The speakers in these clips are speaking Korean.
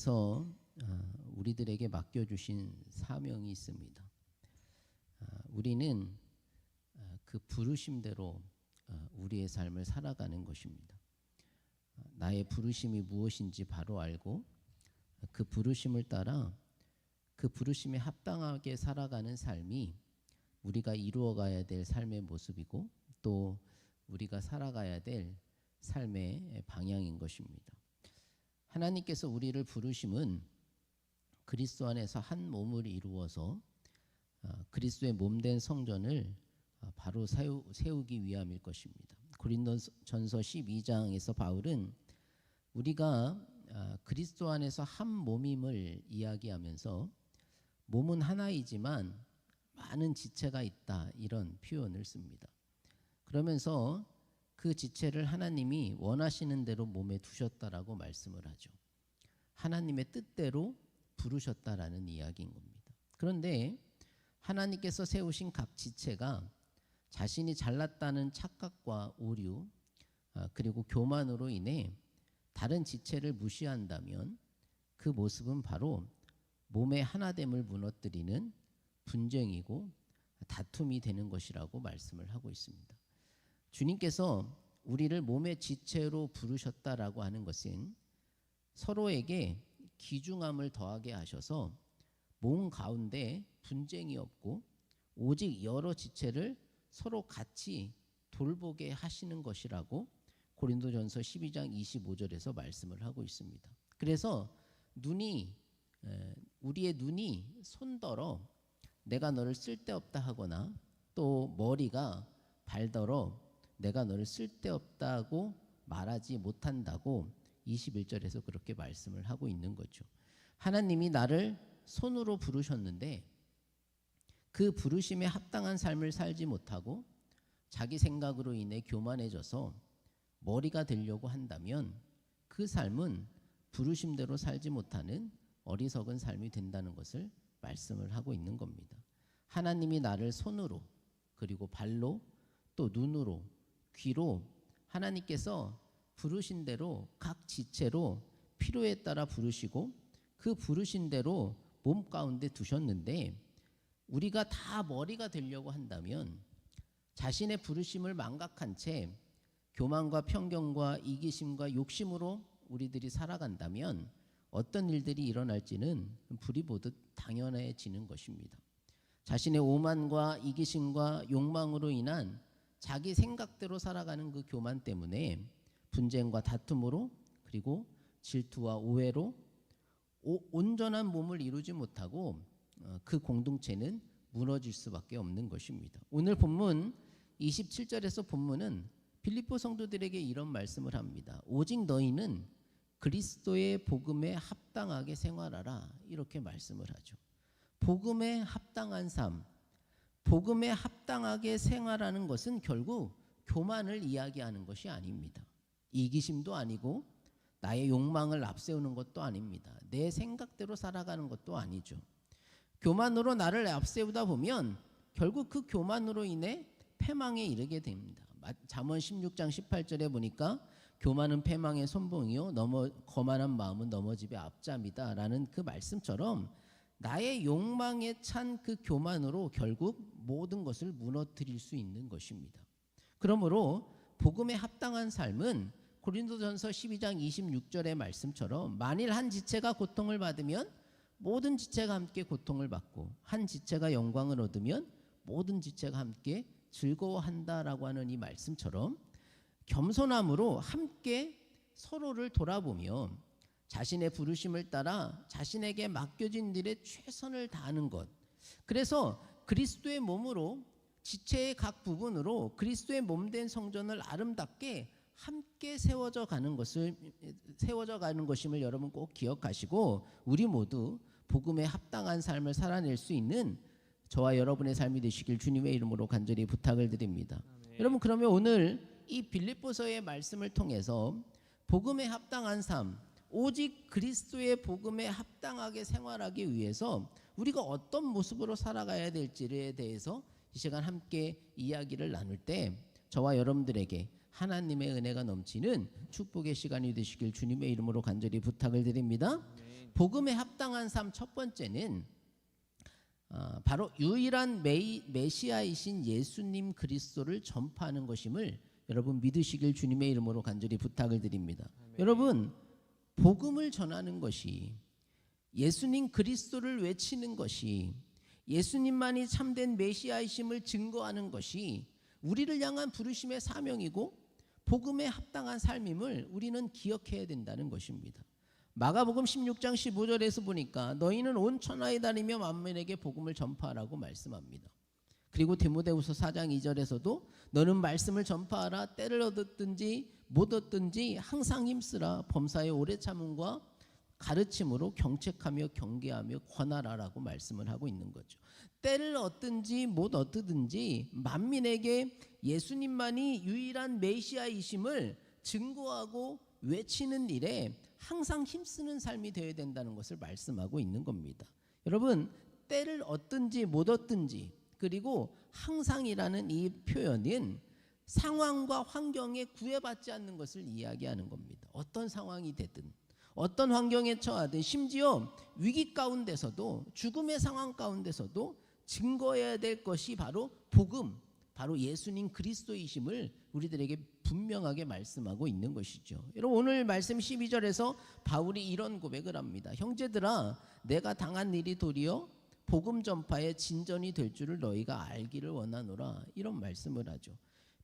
하나님께서 어, 우리들에게 맡겨주신 사명이 있습니다. 어, 우리는 어, 그 부르심대로 어, 우리의 삶을 살아가는 것입니다. 어, 나의 부르심이 무엇인지 바로 알고 어, 그 부르심을 따라 그 부르심에 합당하게 살아가는 삶이 우리가 이루어가야 될 삶의 모습이고 또 우리가 살아가야 될 삶의 방향인 것입니다. 하나님께서 우리를 부르심은 그리스도 안에서 한 몸을 이루어서 어, 그리스도의 몸된 성전을 어, 바로 세우, 세우기 위함일 것입니다. 고린도전서 12장에서 바울은 우리가 어, 그리스도 안에서 한 몸임을 이야기하면서 몸은 하나이지만 많은 지체가 있다 이런 표현을 씁니다. 그러면서 그 지체를 하나님이 원하시는 대로 몸에 두셨다라고 말씀을 하죠. 하나님의 뜻대로 부르셨다라는 이야기인 겁니다. 그런데 하나님께서 세우신 각 지체가 자신이 잘났다는 착각과 오류 아, 그리고 교만으로 인해 다른 지체를 무시한다면 그 모습은 바로 몸의 하나됨을 무너뜨리는 분쟁이고 다툼이 되는 것이라고 말씀을 하고 있습니다. 주님께서 우리를 몸의 지체로 부르셨다라고 하는 것은 서로에게 기중함을 더하게 하셔서 몸 가운데 분쟁이 없고 오직 여러 지체를 서로 같이 돌보게 하시는 것이라고 고린도전서 12장 25절에서 말씀을 하고 있습니다. 그래서 눈이 에, 우리의 눈이 손더러 내가 너를 쓸데없다 하거나 또 머리가 발더러 내가 너를 쓸데없다고 말하지 못한다고 21절에서 그렇게 말씀을 하고 있는 거죠. 하나님이 나를 손으로 부르셨는데 그 부르심에 합당한 삶을 살지 못하고 자기 생각으로 인해 교만해져서 머리가 되려고 한다면 그 삶은 부르심대로 살지 못하는 어리석은 삶이 된다는 것을 말씀을 하고 있는 겁니다. 하나님이 나를 손으로 그리고 발로 또 눈으로 귀로 하나님께서 부르신 대로 각 지체로 필요에 따라 부르시고 그 부르신 대로 몸 가운데 두셨는데 우리가 다 머리가 되려고 한다면 자신의 부르심을 망각한 채 교만과 편견과 이기심과 욕심으로 우리들이 살아간다면 어떤 일들이 일어날지는 불이 보듯 당연해지는 것입니다. 자신의 오만과 이기심과 욕망으로 인한 자기 생각대로 살아가는 그 교만 때문에 분쟁과 다툼으로 그리고 질투와 오해로 오, 온전한 몸을 이루지 못하고 어, 그 공동체는 무너질 수밖에 없는 것입니다. 오늘 본문 27절에서 본문은 빌립보 성도들에게 이런 말씀을 합니다. 오직 너희는 그리스도의 복음에 합당하게 생활하라 이렇게 말씀을 하죠. 복음에 합당한 삶, 복음에 합당하게 생활하는 것은 결국 교만을 이야기하는 것이 아닙니다. 이기심도 아니고 나의 욕망을 앞세우는 것도 아닙니다. 내 생각대로 살아가는 것도 아니죠. 교만으로 나를 앞세우다 보면 결국 그 교만으로 인해 패망에 이르게 됩니다. 잠언 16장 18절에 보니까 교만은 패망의 선봉이요 넘어 거만한 마음은 넘어집의 앞잠이다라는 그 말씀처럼 나의 욕망에 찬 그 교만으로 결국 모든 것을 무너뜨릴 수 있는 것입니다. 그러므로 복음에 합당한 삶은 고린도전서 12장 26절의 말씀처럼 만일 한 지체가 고통을 받으면 모든 지체가 함께 고통을 받고 한 지체가 영광을 얻으면 모든 지체가 함께 즐거워한다라고 하는 이 말씀처럼 겸손함으로 함께 서로를 돌아보며 자신의 부르심을 따라 자신에게 맡겨진 일에 최선을 다하는 것. 그래서 그리스도의 몸으로 지체의 각 부분으로 그리스도의 몸 된 성전을 아름답게 함께 세워져 가는 것을 세워져 가는 것임을 여러분 꼭 기억하시고 우리 모두 복음에 합당한 삶을 살아낼 수 있는 저와 여러분의 삶이 되시길 주님의 이름으로 간절히 부탁을 드립니다. 여러분 그러면 오늘 이 빌립보서의 말씀을 통해서 복음에 합당한 삶 오직 그리스도의 복음에 합당하게 생활하기 위해서 우리가 어떤 모습으로 살아가야 될지에 대해서 이 시간 함께 이야기를 나눌 때 저와 여러분들에게 하나님의 은혜가 넘치는 축복의 시간이 되시길 주님의 이름으로 간절히 부탁을 드립니다. 복음에 합당한 삶 첫 번째는 아, 바로 유일한 메이, 메시아이신 예수님 그리스도를 전파하는 것임을 여러분 믿으시길 주님의 이름으로 간절히 부탁을 드립니다. 여러분 복음을 전하는 것이 예수님 그리스도를 외치는 것이 예수님만이 참된 메시아이심을 증거하는 것이 우리를 향한 부르심의 사명이고 복음에 합당한 삶임을 우리는 기억해야 된다는 것입니다. 마가복음 16장 15절에서 보니까 너희는 온 천하에 다니며 만민에게 복음을 전파하라고 말씀합니다. 그리고 디모데후서 4장 2절에서도 너는 말씀을 전파하라 때를 얻었든지 못 얻든지 항상 힘쓰라 범사의 오래 참음과 가르침으로 경책하며 경계하며 권하라라고 말씀을 하고 있는 거죠. 때를 얻든지 못 얻든지 만민에게 예수님만이 유일한 메시아이심을 증거하고 외치는 일에 항상 힘쓰는 삶이 되어야 된다는 것을 말씀하고 있는 겁니다. 여러분 때를 얻든지 못 얻든지 그리고 항상이라는 이 표현은 상황과 환경에 구애받지 않는 것을 이야기하는 겁니다. 어떤 상황이 되든 어떤 환경에 처하든 심지어 위기 가운데서도 죽음의 상황 가운데서도 증거해야 될 것이 바로 복음, 바로 예수님 그리스도이심을 우리들에게 분명하게 말씀하고 있는 것이죠. 여러분 오늘 말씀 12절에서 바울이 이런 고백을 합니다. 형제들아 내가 당한 일이 도리어 복음 전파의 진전이 될 줄을 너희가 알기를 원하노라 이런 말씀을 하죠.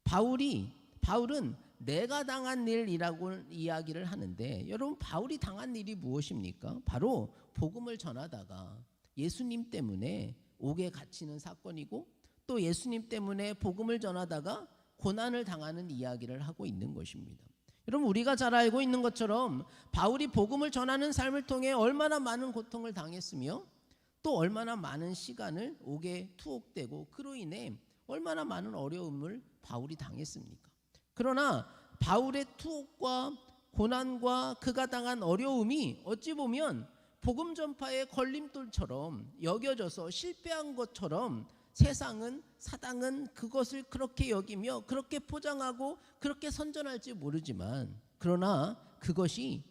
바울이 바울은 내가 당한 일이라고 이야기를 하는데 여러분 바울이 당한 일이 무엇입니까? 바로 복음을 전하다가 예수님 때문에 옥에 갇히는 사건이고 또 예수님 때문에 복음을 전하다가 고난을 당하는 이야기를 하고 있는 것입니다. 여러분 우리가 잘 알고 있는 것처럼 바울이 복음을 전하는 삶을 통해 얼마나 많은 고통을 당했으며 또 얼마나 많은 시간을 옥에 투옥되고 그로 인해 얼마나 많은 어려움을 바울이 당했습니까? 그러나 바울의 투옥과 고난과 그가 당한 어려움이 어찌 보면 복음 전파의 걸림돌처럼 여겨져서 실패한 것처럼 세상은 사당은 그것을 그렇게 여기며 그렇게 포장하고 그렇게 선전할지 모르지만 그러나 그것이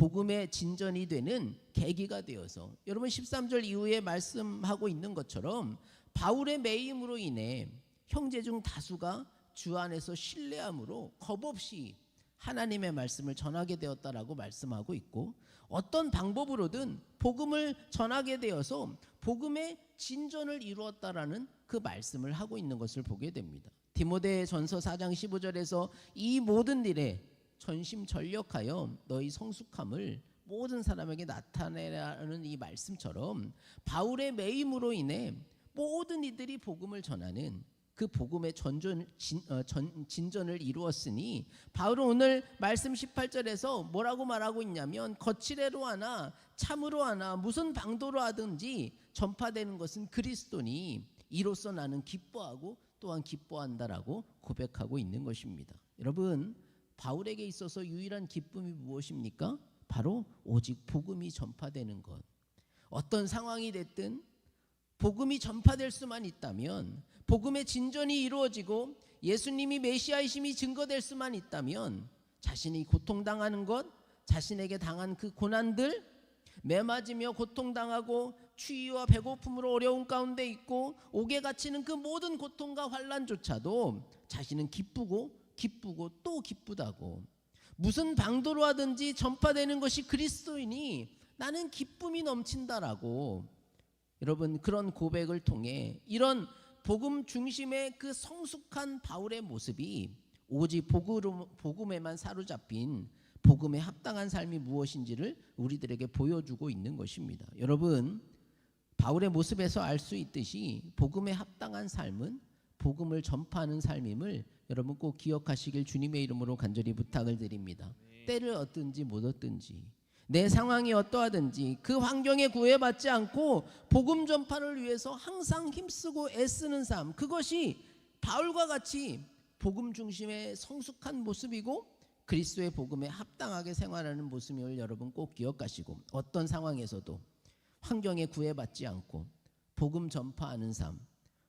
복음의 진전이 되는 계기가 되어서 여러분 13절 이후에 말씀하고 있는 것처럼 바울의 매임으로 인해 형제 중 다수가 주 안에서 신뢰함으로 겁 없이 하나님의 말씀을 전하게 되었다라고 말씀하고 있고 어떤 방법으로든 복음을 전하게 되어서 복음의 진전을 이루었다라는 그 말씀을 하고 있는 것을 보게 됩니다. 디모데 전서 4장 15절에서 이 모든 일에 전심전력하여 너희 성숙함을 모든 사람에게 나타내라는 이 말씀처럼 바울의 매임으로 인해 모든 이들이 복음을 전하는 그 복음의 전전 진, 어, 전, 진전을 이루었으니 바울은 오늘 말씀 18절에서 뭐라고 말하고 있냐면 거칠애로 하나 참으로 하나 무슨 방도로 하든지 전파되는 것은 그리스도니 이로써 나는 기뻐하고 또한 기뻐한다라고 고백하고 있는 것입니다. 여러분 바울에게 있어서 유일한 기쁨이 무엇입니까? 바로 오직 복음이 전파되는 것. 어떤 상황이 됐든 복음이 전파될 수만 있다면 복음의 진전이 이루어지고 예수님이 메시아이심이 증거될 수만 있다면 자신이 고통당하는 것, 자신에게 당한 그 고난들, 매맞으며 고통당하고 추위와 배고픔으로 어려운 가운데 있고 옥에 갇히는 그 모든 고통과 환란조차도 자신은 기쁘고 기쁘고 또 기쁘다고 무슨 방도로 하든지 전파되는 것이 그리스도이니 나는 기쁨이 넘친다라고 여러분 그런 고백을 통해 이런 복음 중심의 그 성숙한 바울의 모습이 오직 복음, 복음에만 사로잡힌 복음에 합당한 삶이 무엇인지를 우리들에게 보여주고 있는 것입니다. 여러분 바울의 모습에서 알 수 있듯이 복음에 합당한 삶은 복음을 전파하는 삶임을 여러분 꼭 기억하시길 주님의 이름으로 간절히 부탁을 드립니다. 때를 얻든지 못 얻든지 내 상황이 어떠하든지 그 환경에 구애받지 않고 복음 전파를 위해서 항상 힘쓰고 애쓰는 삶 그것이 바울과 같이 복음 중심의 성숙한 모습이고 그리스도의 복음에 합당하게 생활하는 모습을 여러분 꼭 기억하시고 어떤 상황에서도 환경에 구애받지 않고 복음 전파하는 삶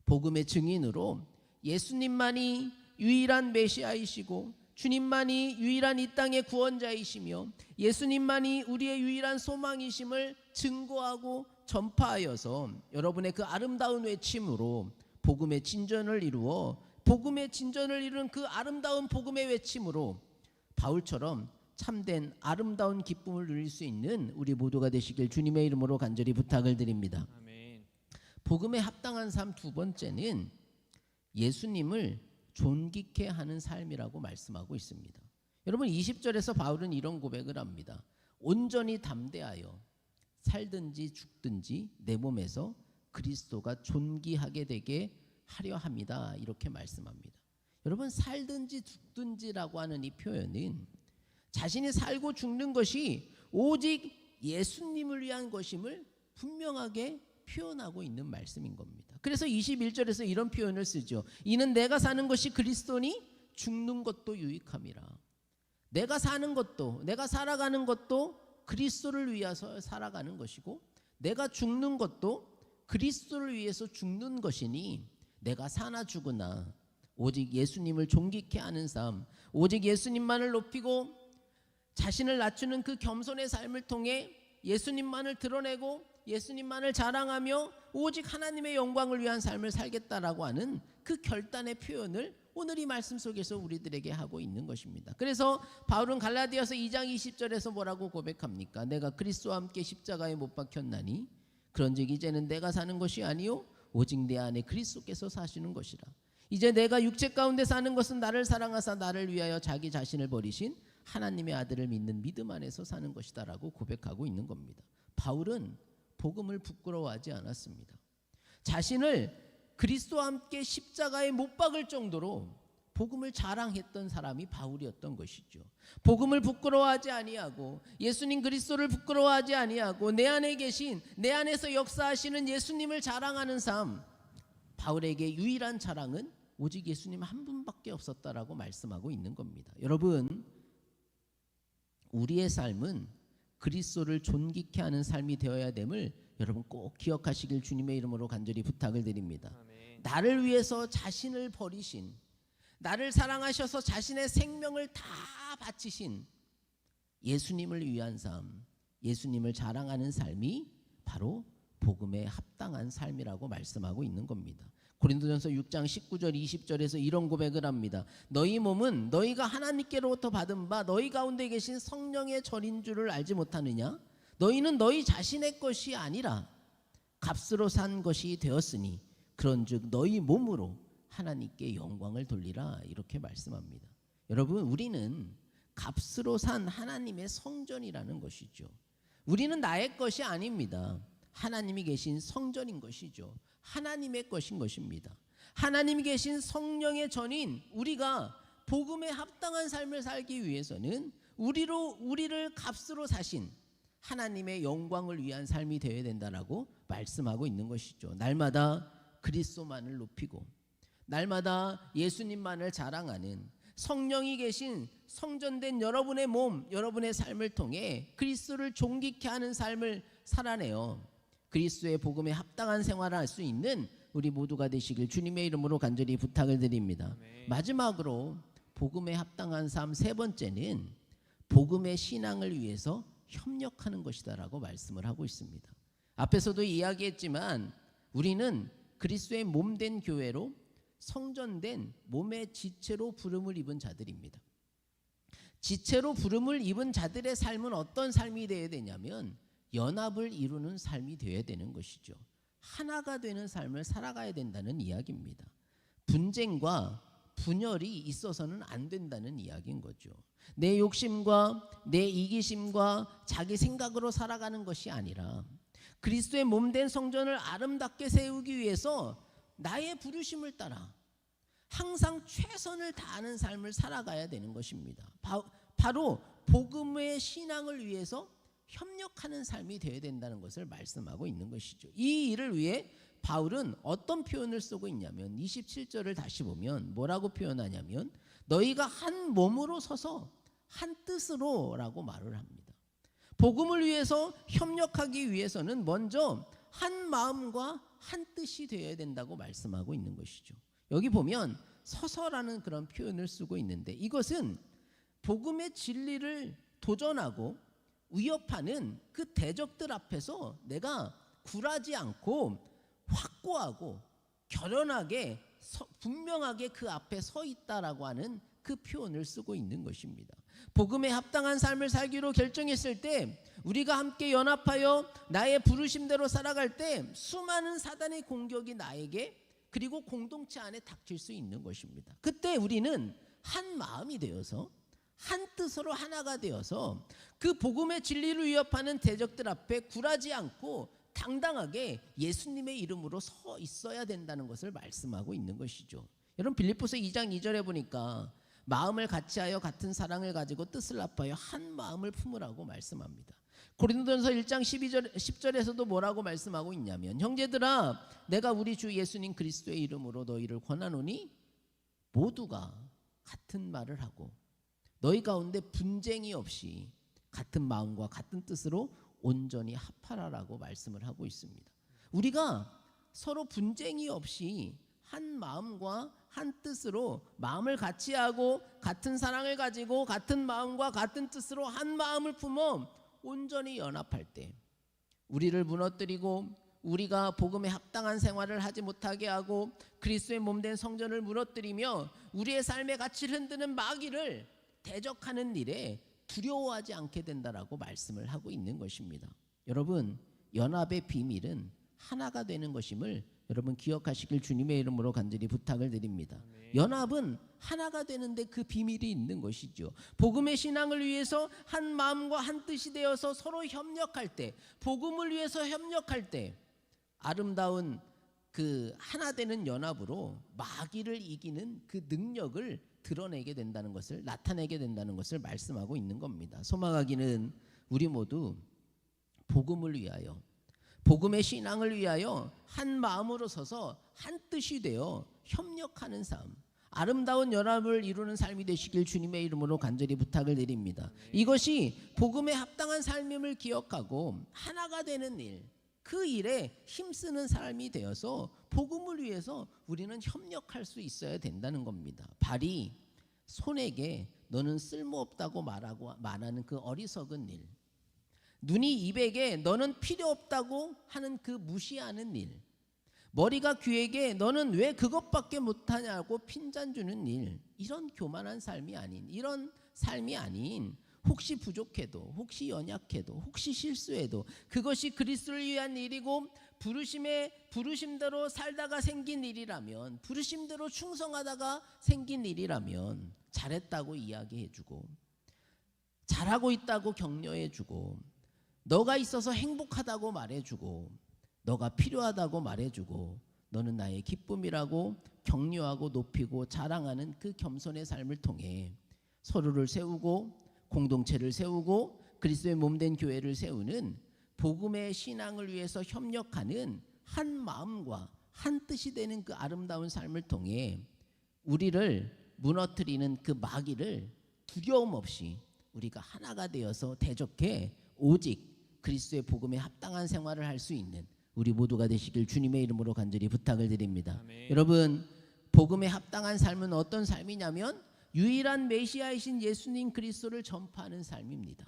복음의 증인으로 예수님만이 유일한 메시아이시고 주님만이 유일한 이 땅의 구원자이시며 예수님만이 우리의 유일한 소망이심을 증거하고 전파하여서 여러분의 그 아름다운 외침으로 복음의 진전을 이루어 복음의 진전을 이루는 그 아름다운 복음의 외침으로 바울처럼 참된 아름다운 기쁨을 누릴 수 있는 우리 모두가 되시길 주님의 이름으로 간절히 부탁을 드립니다. 아멘. 복음에 합당한 삶 두 번째는 예수님을 존귀케 하는 삶이라고 말씀하고 있습니다. 여러분 20절에서 바울은 이런 고백을 합니다. 온전히 담대하여 살든지 죽든지 내 몸에서 그리스도가 존귀하게 되게 하려 합니다. 이렇게 말씀합니다. 여러분 살든지 죽든지라고 하는 이 표현은 자신이 살고 죽는 것이 오직 예수님을 위한 것임을 분명하게 표현하고 있는 말씀인 겁니다. 그래서 21절에서 이런 표현을 쓰죠. 이는 내가 사는 것이 그리스도니 죽는 것도 유익함이라. 내가 사는 것도 내가 살아가는 것도 그리스도를 위해서 살아가는 것이고 내가 죽는 것도 그리스도를 위해서 죽는 것이니 내가 사나 죽으나 오직 예수님을 존귀케 하는 삶, 오직 예수님만을 높이고 자신을 낮추는 그 겸손의 삶을 통해 예수님만을 드러내고 예수님만을 자랑하며 오직 하나님의 영광을 위한 삶을 살겠다라고 하는 그 결단의 표현을 오늘 이 말씀 속에서 우리들에게 하고 있는 것입니다. 그래서 바울은 갈라디아서 2장 20절에서 뭐라고 고백합니까? 내가 그리스도와 함께 십자가에 못 박혔나니 그런즉 이제는 내가 사는 것이 아니요 오직 내 안에 그리스도께서 사시는 것이라. 이제 내가 육체 가운데 사는 것은 나를 사랑하사 나를 위하여 자기 자신을 버리신 하나님의 아들을 믿는 믿음 안에서 사는 것이다라고 고백하고 있는 겁니다. 바울은 복음을 부끄러워하지 않았습니다. 자신을 그리스도와 함께 십자가에 못 박을 정도로 복음을 자랑했던 사람이 바울이었던 것이죠. 복음을 부끄러워하지 아니하고 예수님 그리스도를 부끄러워하지 아니하고 내 안에 계신 내 안에서 역사하시는 예수님을 자랑하는 삶. 바울에게 유일한 자랑은 오직 예수님 한 분밖에 없었다라고 말씀하고 있는 겁니다. 여러분 우리의 삶은 그리스도를 존귀케 하는 삶이 되어야 됨을 여러분 꼭 기억하시길 주님의 이름으로 간절히 부탁을 드립니다. 아멘. 나를 위해서 자신을 버리신 나를 사랑하셔서 자신의 생명을 다 바치신 예수님을 위한 삶, 예수님을 자랑하는 삶이 바로 복음에 합당한 삶이라고 말씀하고 있는 겁니다. 고린도전서 6장 19절 20절에서 이런 고백을 합니다. 너희 몸은 너희가 하나님께로부터 받은 바 너희 가운데 계신 성령의 절인 줄을 알지 못하느냐? 너희는 너희 자신의 것이 아니라 값으로 산 것이 되었으니 그런즉 너희 몸으로 하나님께 영광을 돌리라 이렇게 말씀합니다. 여러분 우리는 값으로 산 하나님의 성전이라는 것이죠. 우리는 나의 것이 아닙니다. 하나님이 계신 성전인 것이죠. 하나님의 것인 것입니다. 하나님이 계신 성령의 전인 우리가 복음에 합당한 삶을 살기 위해서는 우리로 우리를 값으로 사신 하나님의 영광을 위한 삶이 되어야 된다라고 말씀하고 있는 것이죠. 날마다 그리스도만을 높이고 날마다 예수님만을 자랑하는 성령이 계신 성전된 여러분의 몸, 여러분의 삶을 통해 그리스도를 존귀케 하는 삶을 살아내요. 그리스도의 복음에 합당한 생활을 할 수 있는 우리 모두가 되시길 주님의 이름으로 간절히 부탁을 드립니다. 아멘. 마지막으로 복음에 합당한 삶 세 번째는 복음의 신앙을 위해서 협력하는 것이다라고 말씀을 하고 있습니다. 앞에서도 이야기했지만 우리는 그리스도의 몸된 교회로 성전된 몸의 지체로 부름을 입은 자들입니다. 지체로 부름을 입은 자들의 삶은 어떤 삶이 되어야 되냐면 연합을 이루는 삶이 되어야 되는 것이죠. 하나가 되는 삶을 살아가야 된다는 이야기입니다. 분쟁과 분열이 있어서는 안 된다는 이야기인 거죠. 내 욕심과 내 이기심과 자기 생각으로 살아가는 것이 아니라 그리스도의 몸 된 성전을 아름답게 세우기 위해서 나의 부르심을 따라 항상 최선을 다하는 삶을 살아가야 되는 것입니다. 바, 바로 복음의 신앙을 위해서 협력하는 삶이 되어야 된다는 것을 말씀하고 있는 것이죠. 이 일을 위해 바울은 어떤 표현을 쓰고 있냐면 27절을 다시 보면 뭐라고 표현하냐면 너희가 한 몸으로 서서 한 뜻으로라고 말을 합니다. 복음을 위해서 협력하기 위해서는 먼저 한 마음과 한 뜻이 되어야 된다고 말씀하고 있는 것이죠. 여기 보면 서서라는 그런 표현을 쓰고 있는데 이것은 복음의 진리를 도전하고 위협하는 그 대적들 앞에서 내가 굴하지 않고 확고하고 결연하게 서- 분명하게 그 앞에 서 있다라고 하는 그 표현을 쓰고 있는 것입니다. 복음에 합당한 삶을 살기로 결정했을 때 우리가 함께 연합하여 나의 부르심대로 살아갈 때 수많은 사단의 공격이 나에게 그리고 공동체 안에 닥칠 수 있는 것입니다. 그때 우리는 한 마음이 되어서 한 뜻으로 하나가 되어서 그 복음의 진리를 위협하는 대적들 앞에 굴하지 않고 당당하게 예수님의 이름으로 서 있어야 된다는 것을 말씀하고 있는 것이죠. 여러분 빌립보서 2장 2절에 보니까 마음을 같이하여 같은 사랑을 가지고 뜻을 합하여 한 마음을 품으라고 말씀합니다. 고린도전서 1장 12절 10절에서도 뭐라고 말씀하고 있냐면 형제들아 내가 우리 주 예수님 그리스도의 이름으로 너희를 권하노니 모두가 같은 말을 하고 너희 가운데 분쟁이 없이 같은 마음과 같은 뜻으로 온전히 합하라라고 말씀을 하고 있습니다. 우리가 서로 분쟁이 없이 한 마음과 한 뜻으로 마음을 같이 하고 같은 사랑을 가지고 같은 마음과 같은 뜻으로 한 마음을 품어 온전히 연합할 때 우리를 무너뜨리고 우리가 복음에 합당한 생활을 하지 못하게 하고 그리스도의 몸 된 성전을 무너뜨리며 우리의 삶의 가치를 흔드는 마귀를 대적하는 일에 두려워하지 않게 된다라고 말씀을 하고 있는 것입니다. 여러분 연합의 비밀은 하나가 되는 것임을 여러분 기억하시길 주님의 이름으로 간절히 부탁을 드립니다. 연합은 하나가 되는데 그 비밀이 있는 것이죠. 복음의 신앙을 위해서 한 마음과 한 뜻이 되어서 서로 협력할 때, 복음을 위해서 협력할 때 아름다운 그 하나 되는 연합으로 마귀를 이기는 그 능력을 드러내게 된다는 것을 나타내게 된다는 것을 말씀하고 있는 겁니다. 소망하기는 우리 모두 복음을 위하여 복음의 신앙을 위하여 한 마음으로 서서 한 뜻이 되어 협력하는 삶 아름다운 연합을 이루는 삶이 되시길 주님의 이름으로 간절히 부탁을 드립니다. 이것이 복음에 합당한 삶임을 기억하고 하나가 되는 일, 그 일에 힘쓰는 삶이 되어서 복음을 위해서 우리는 협력할 수 있어야 된다는 겁니다. 발이 손에게 너는 쓸모없다고 말하고 말하는 그 어리석은 일, 눈이 입에게 너는 필요 없다고 하는 그 무시하는 일, 머리가 귀에게 너는 왜 그것밖에 못하냐고 핀잔 주는 일, 이런 교만한 삶이 아닌 이런 삶이 아닌 혹시 부족해도 혹시 연약해도 혹시 실수해도 그것이 그리스도를 위한 일이고 부르심의 부르심대로 살다가 생긴 일이라면 부르심대로 충성하다가 생긴 일이라면 잘했다고 이야기해 주고 잘하고 있다고 격려해 주고 너가 있어서 행복하다고 말해 주고 너가 필요하다고 말해 주고 너는 나의 기쁨이라고 격려하고 높이고 자랑하는 그 겸손의 삶을 통해 서로를 세우고 공동체를 세우고 그리스도의 몸된 교회를 세우는 복음의 신앙을 위해서 협력하는 한 마음과 한 뜻이 되는 그 아름다운 삶을 통해 우리를 무너뜨리는 그 마귀를 두려움 없이 우리가 하나가 되어서 대적해 오직 그리스도의 복음에 합당한 생활을 할 수 있는 우리 모두가 되시길 주님의 이름으로 간절히 부탁을 드립니다. 아멘. 여러분 복음에 합당한 삶은 어떤 삶이냐면 유일한 메시아이신 예수님 그리스도를 전파하는 삶입니다.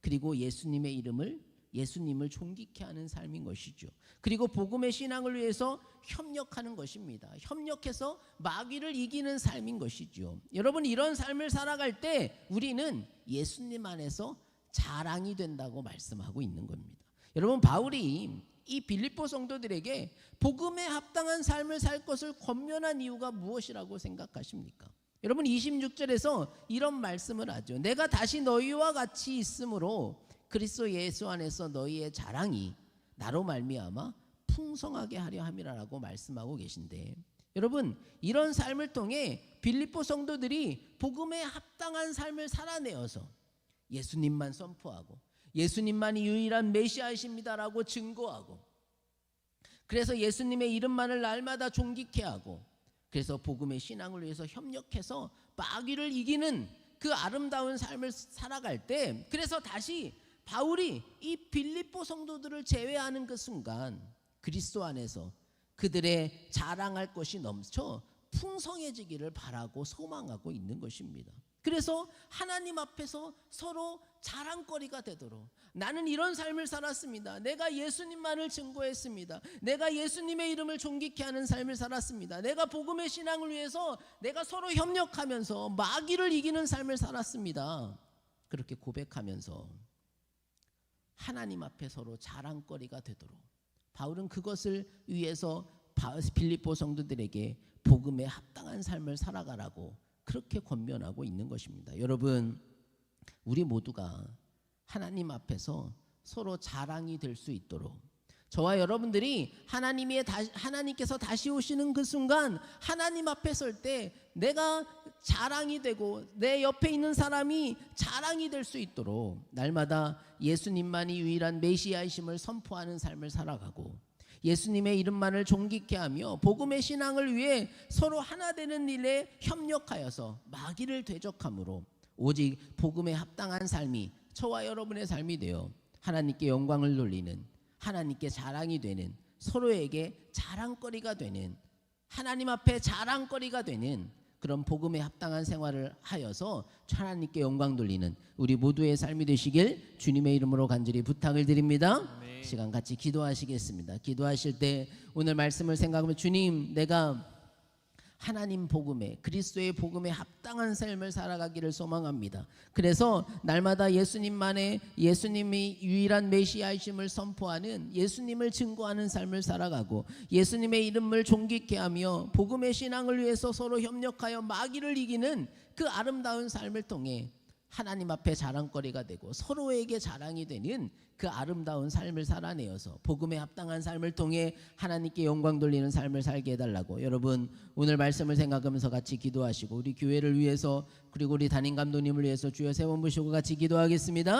그리고 예수님의 이름을 예수님을 존귀케 하는 삶인 것이죠. 그리고 복음의 신앙을 위해서 협력하는 것입니다. 협력해서 마귀를 이기는 삶인 것이죠. 여러분 이런 삶을 살아갈 때 우리는 예수님 안에서 자랑이 된다고 말씀하고 있는 겁니다. 여러분 바울이 이 빌립보 성도들에게 복음에 합당한 삶을 살 것을 권면한 이유가 무엇이라고 생각하십니까? 여러분 26절에서 이런 말씀을 하죠. 내가 다시 너희와 같이 있으므로 그리스도 예수 안에서 너희의 자랑이 나로 말미암아 풍성하게 하려 함이라라고 말씀하고 계신데 여러분 이런 삶을 통해 빌립보 성도들이 복음에 합당한 삶을 살아내어서 예수님만 선포하고 예수님만이 유일한 메시아이십니다라고 증거하고 그래서 예수님의 이름만을 날마다 존귀케 하고 그래서 복음의 신앙을 위해서 협력해서 마귀를 이기는 그 아름다운 삶을 살아갈 때 그래서 다시 바울이 이 빌립보 성도들을 제외하는 그 순간 그리스도 안에서 그들의 자랑할 것이 넘쳐 풍성해지기를 바라고 소망하고 있는 것입니다. 그래서 하나님 앞에서 서로 자랑거리가 되도록 나는 이런 삶을 살았습니다. 내가 예수님만을 증거했습니다. 내가 예수님의 이름을 존귀케 하는 삶을 살았습니다. 내가 복음의 신앙을 위해서 내가 서로 협력하면서 마귀를 이기는 삶을 살았습니다. 그렇게 고백하면서 하나님 앞에 서로 자랑거리가 되도록 바울은 그것을 위해서 바- 빌립보 성도들에게 복음에 합당한 삶을 살아가라고 그렇게 권면하고 있는 것입니다. 여러분, 우리 모두가 하나님 앞에서 서로 자랑이 될 수 있도록 저와 여러분들이 하나님의 다, 하나님께서 다시 오시는 그 순간 하나님 앞에 설 때 내가 자랑이 되고 내 옆에 있는 사람이 자랑이 될 수 있도록 날마다 예수님만이 유일한 메시아이심을 선포하는 삶을 살아가고 예수님의 이름만을 존귀케 하며 복음의 신앙을 위해 서로 하나 되는 일에 협력하여서 마귀를 대적함으로 오직 복음에 합당한 삶이 저와 여러분의 삶이 되어 하나님께 영광을 돌리는 하나님께 자랑이 되는 서로에게 자랑거리가 되는 하나님 앞에 자랑거리가 되는 그런 복음에 합당한 생활을 하여서 하나님께 영광 돌리는 우리 모두의 삶이 되시길 주님의 이름으로 간절히 부탁을 드립니다. 시간 같이 기도하시겠습니다. 기도하실 때 오늘 말씀을 생각하면 주님 내가 하나님 복음에 그리스도의 복음에 합당한 삶을 살아가기를 소망합니다. 그래서 날마다 예수님만의 예수님이 유일한 메시아이심을 선포하는 예수님을 증거하는 삶을 살아가고 예수님의 이름을 존귀케 하며 복음의 신앙을 위해서 서로 협력하여 마귀를 이기는 그 아름다운 삶을 통해 하나님 앞에 자랑거리가 되고 서로에게 자랑이 되는 그 아름다운 삶을 살아내어서 복음에 합당한 삶을 통해 하나님께 영광 돌리는 삶을 살게 해달라고 여러분 오늘 말씀을 생각하면서 같이 기도하시고 우리 교회를 위해서 그리고 우리 담임 감독님을 위해서 주여 세번 보시고 같이 기도하겠습니다.